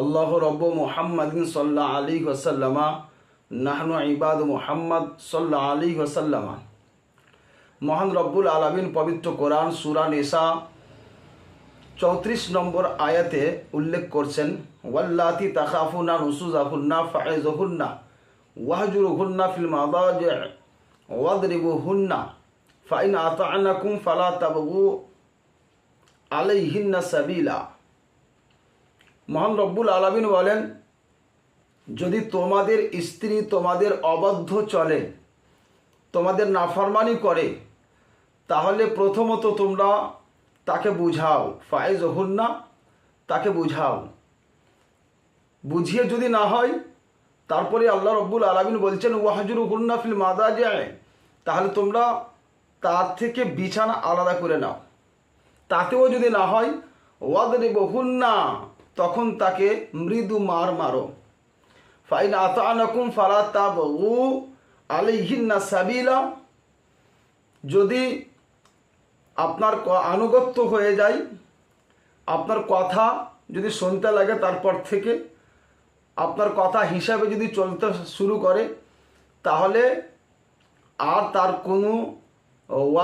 আল্লাহ রব্ব মুহাম্মদিন সাল্লাহ আলী ওসাল্লামা নাহনু ইবাদ মুহাম্মদ সাল্লাহ আলী ওসাল্লামা মহান রব্বুল আলমিন পবিত্র কোরআন সুরা নেশা চৌত্রিশ নম্বর আয়াতে উল্লেখ করছেন, ওয়াল্লাতি তাকাফুনা নুসুজাহুন্না ফায়েজহুন্না ওয়াহজুরহুন্না ফিল মাদাজ ওয়াদরিবুহুন্না, ফাইন আতানাকুম ফালা তাবগু আলাইহিন্না সাবিলা। মহান রব্বুল আলমিন বলেন, যদি তোমাদের স্ত্রী তোমাদের অবাধ্য চলে, তোমাদের নাফরমানি করে, তাহলে প্রথমত তোমরা তাকে বুঝাও। ফায়েজ না তাকে বুঝাও। বুঝিয়ে যদি না হয়, তারপরে আল্লাহ রব্বুল আলমিন বলছেন ওয়াহাজুর হুন্না ফিল মাদা যায় তাহলে তোমরা তার থেকে বিছানা আলাদা করে নাও। তাতেও যদি না হয় ওয়াদরে বহুন্না তখন তাকে মৃদু মার মারো। ফাইন আতানকুম ফালা তাবু আলাইহিন্না সাবিলা। যদি আপনার আনুগত্য হয়ে যায়, আপনার কথা যদি শুনতে লাগে তারপর থেকে, আপনার কথা হিসাবে যদি চলতে শুরু করে, তাহলে আর তার কোনো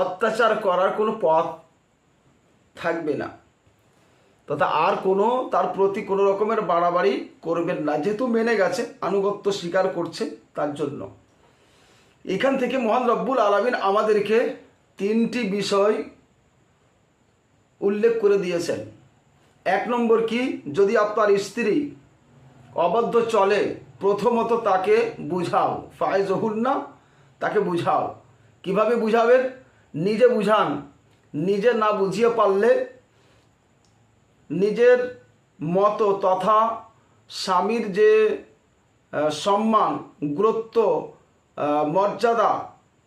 অত্যাচার করার কোনো পথ থাকবে না। তথা আর কোনো, তার প্রতি কোনো রকমের বাড়াবাড়ি করবেন না। যেহেতু মেনে গেছে, আনুগত্য স্বীকার করছে তার জন্য। এখান থেকে মহান রব্বুল আলমিন আমাদেরকে তিনটি বিষয় উল্লেখ করে দিয়েছেন। এক নম্বর কি? যদি আপনার স্ত্রী অবাধ্য চলে, প্রথমত তাকে বুঝাও। ফায়জ না তাকে বুঝাও। কীভাবে বুঝাবেন? নিজে বুঝান। নিজে না বুঝিয়ে পারলে নিজের মতো তথা স্বামীর যে সম্মান, গুরুত্ব মর্যাদা,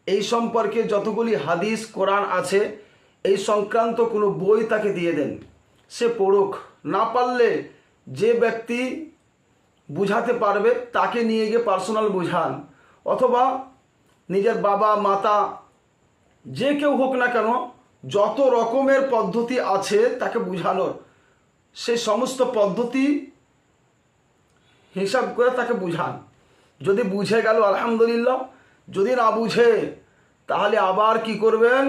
এই সম্পর্কে যতগুলি হাদিস, কোরআন আছে, এই সংক্রান্ত কোনো বই তাকে দিয়ে দেন। সে পড়ুক। না পারলে যে ব্যক্তি বুঝাতে পারবে, তাকে নিয়ে গিয়ে পার্সোনাল বুঝান। অথবা নিজের বাবা, মাতা, যে কেউ হোক না কেন, যত রকমের পদ্ধতি আছে, তাকে বুঝানোর। সেই সমস্ত পদ্ধতি হিসাব করে তাকে বুঝান। যদি বুঝে গেল, আলহামদুলিল্লাহ। যদি না বুঝে, তাহলে আবার কি করবেন?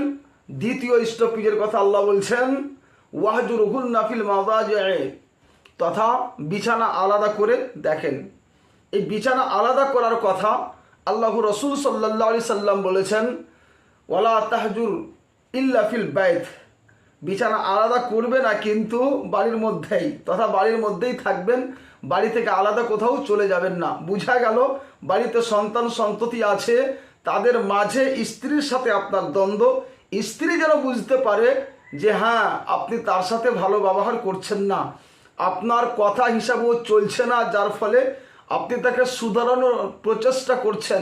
দ্বিতীয় স্টপিজের কথা আল্লাহ বলছেন ওয়াহজুর হুল নাফিল মাদাজ তথা বিছানা আলাদা করে দেখেন। এই বিছানা আলাদা করার কথা আল্লাহ রসুল সাল্লাহ সাল্লাম বলেছেন, ওয়ালা তাহজুর ইল্লা ফিল বাইত বিছানা আলাদা করবে না কিন্তু বাড়ির মধ্যেই, তথা বাড়ির মধ্যেই থাকবেন, বাড়ি থেকে আলাদা কোথাও চলে যাবেন না। বুঝা গেল, বাড়িতে সন্তান সন্ততি আছে, তাদের মাঝে স্ত্রীর সাথে আপনার দ্বন্দ্ব। স্ত্রী যেন বুঝতে পারে যে হ্যাঁ আপনি তার সাথে ভালো ব্যবহার করছেন না। আপনার কথা হিসাবেও চলছে না, যার ফলে আপনি তাকে শুধারানোর প্রচেষ্টা করছেন।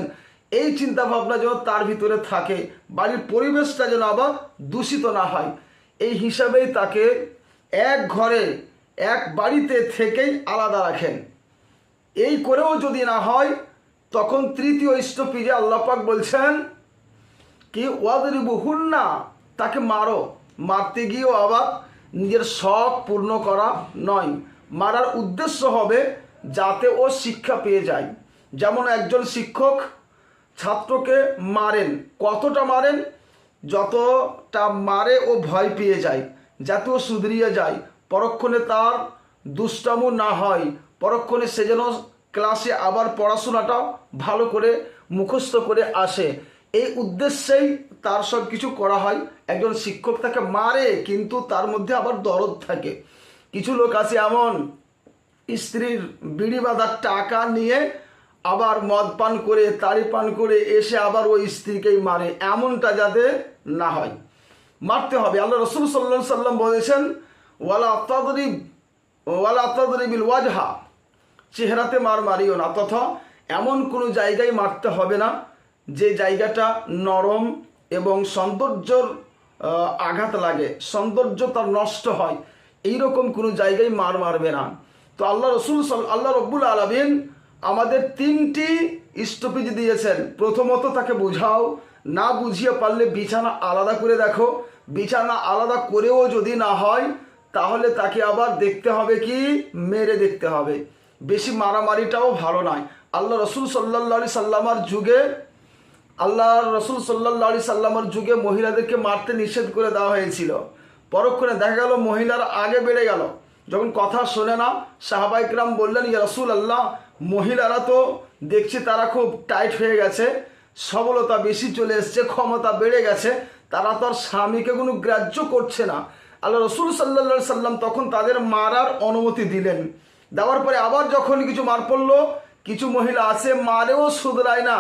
এই চিন্তা ভাবনা যেন তার ভিতরে থাকে। বাড়ির পরিবেশটা যেন আবার দূষিত না হয়। এই হিসাবেই তাকে এক ঘরে, এক বাড়িতে থেকেই আলাদা রাখেন। এই করেও যদি না হয়, তখন তৃতীয় স্টপিজে আল্লাপাক বলছেন, কি ওয়াদরিবু হুন্না তাকে মারো। মারতে গিয়েও আবার নিজের শখ পূর্ণ করা নয়। মারার উদ্দেশ্য হবে যাতে ও শিক্ষা পেয়ে যায়। যেমন একজন শিক্ষক ছাত্রকে মারেন। কতটা মারেন? যতটা মারে ও ভয় পেয়ে যায় যাতে ও সুধরিয়ে যায়, পরক্ষণে তার দুষ্টামু না হয়, পরক্ষণে সে যেন ক্লাসে আবার পড়াশোনাটা ভালো করে মুখস্থ করে আসে। এই উদ্দেশ্যেই তার সব কিছু করা হয়। একজন শিক্ষক তাকে মারে, কিন্তু তার মধ্যে আবার দরদ থাকে। কিছু লোক আছে এমন, স্ত্রীর বিড়ি বাঁধার টাকা নিয়ে আবার মদ পান করে তাড়ি পান করে এসে আবার ওই স্ত্রীকেই মারে, এমনটা যাতে না হয়। মারতে হবে। আল্লাহ রসুল সাল্লা সাল্লাম বলেছেন, ওয়ালা আত্মাদরিব ওয়ালা আত্মাদরিবিল ওয়াজহা। চেহারাতে মার মারিও না তথা এমন কোনো জায়গায় মারতে হবে না, যে জায়গাটা নরম এবং সৌন্দর্যর আঘাত লাগে, সৌন্দর্য তার নষ্ট হয়। এইরকম কোনো জায়গায় মার মারবে না। তো আল্লাহ রসুল সাল- আল্লাহ রব্বুল আলমিন আমাদের তিনটি স্টপেজ দিয়েছেন। প্রথমত তাকে বুঝাও। না বুঝিয়ে পারলে বিছানা আলাদা করে দেখো। বিছানা আলাদা করেও যদি না হয়, তাহলে তাকে আবার দেখতে হবে কি? মেরে দেখতে হবে। বেশি মারামারিটাও ভালো নয়। আল্লাহ রসুল সাল্লা সাল্লামার যুগে, আল্লাহ রসুল সাল্লাহ আলি সাল্লামের যুগে মহিলাদেরকে মারতে নিষেধ করে দেওয়া হয়েছিল। পরক্ষণে দেখা গেল মহিলারা আগে বেড়ে গেল। যখন কথা শোনে না, সাহাবাইকরাম বললেন, ইয়া রসুল আল্লাহ মহিলারা তো দেখছি তারা খুব টাইট হয়ে গেছে, সবলতা বেশি চলে এসছে, ক্ষমতা বেড়ে গেছে, তারা তো আর স্বামীকে কোনো গ্রাহ্য করছে না। আল্লাহ রসুল সাল্লা সাল্লাম তখন তাদের মারার অনুমতি দিলেন। দেওয়ার পরে আবার যখন কিছু মার পড়ল, কিছু মহিলা আছে, মারেও শুধরায় না।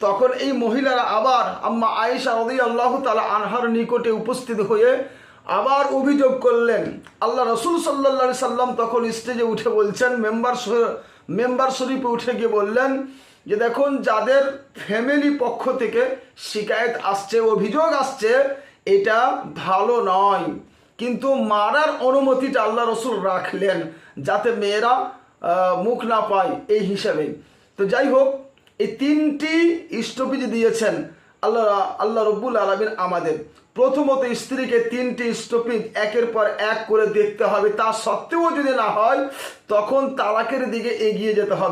তখন এই মহিলারা আবার আম্মা আয়েশা রদি আল্লাহ তালা আনহার নিকটে উপস্থিত হয়ে আবার অভিযোগ করলেন। আল্লাহ রসুল সাল্লা সাল্লাম তখন স্টেজে উঠে বলছেন, মেম্বার মেম্বার শরীফে উঠে গিয়ে বললেন যে দেখুন, যাদের ফ্যামিলি পক্ষ থেকে শিকায়ত আসছে, অভিযোগ আসছে, এটা ভালো নয়। কিন্তু মারার অনুমতিটা আল্লাহ রসুল রাখলেন যাতে মেয়েরা মুখ না পায়, এই হিসাবে। তো যাই হোক, এই তিনটি স্টপিজ দিয়েছেন। আল্লাহ আল্লাহ রব্বুল আলমিন আমাদের প্রথমত স্ত্রীকে তিনটি স্টপিজ একের পর এক করে দেখতে হবে। তা সত্ত্বেও যদি না হয়, তখন তালাকের দিকে এগিয়ে যেতে হবে।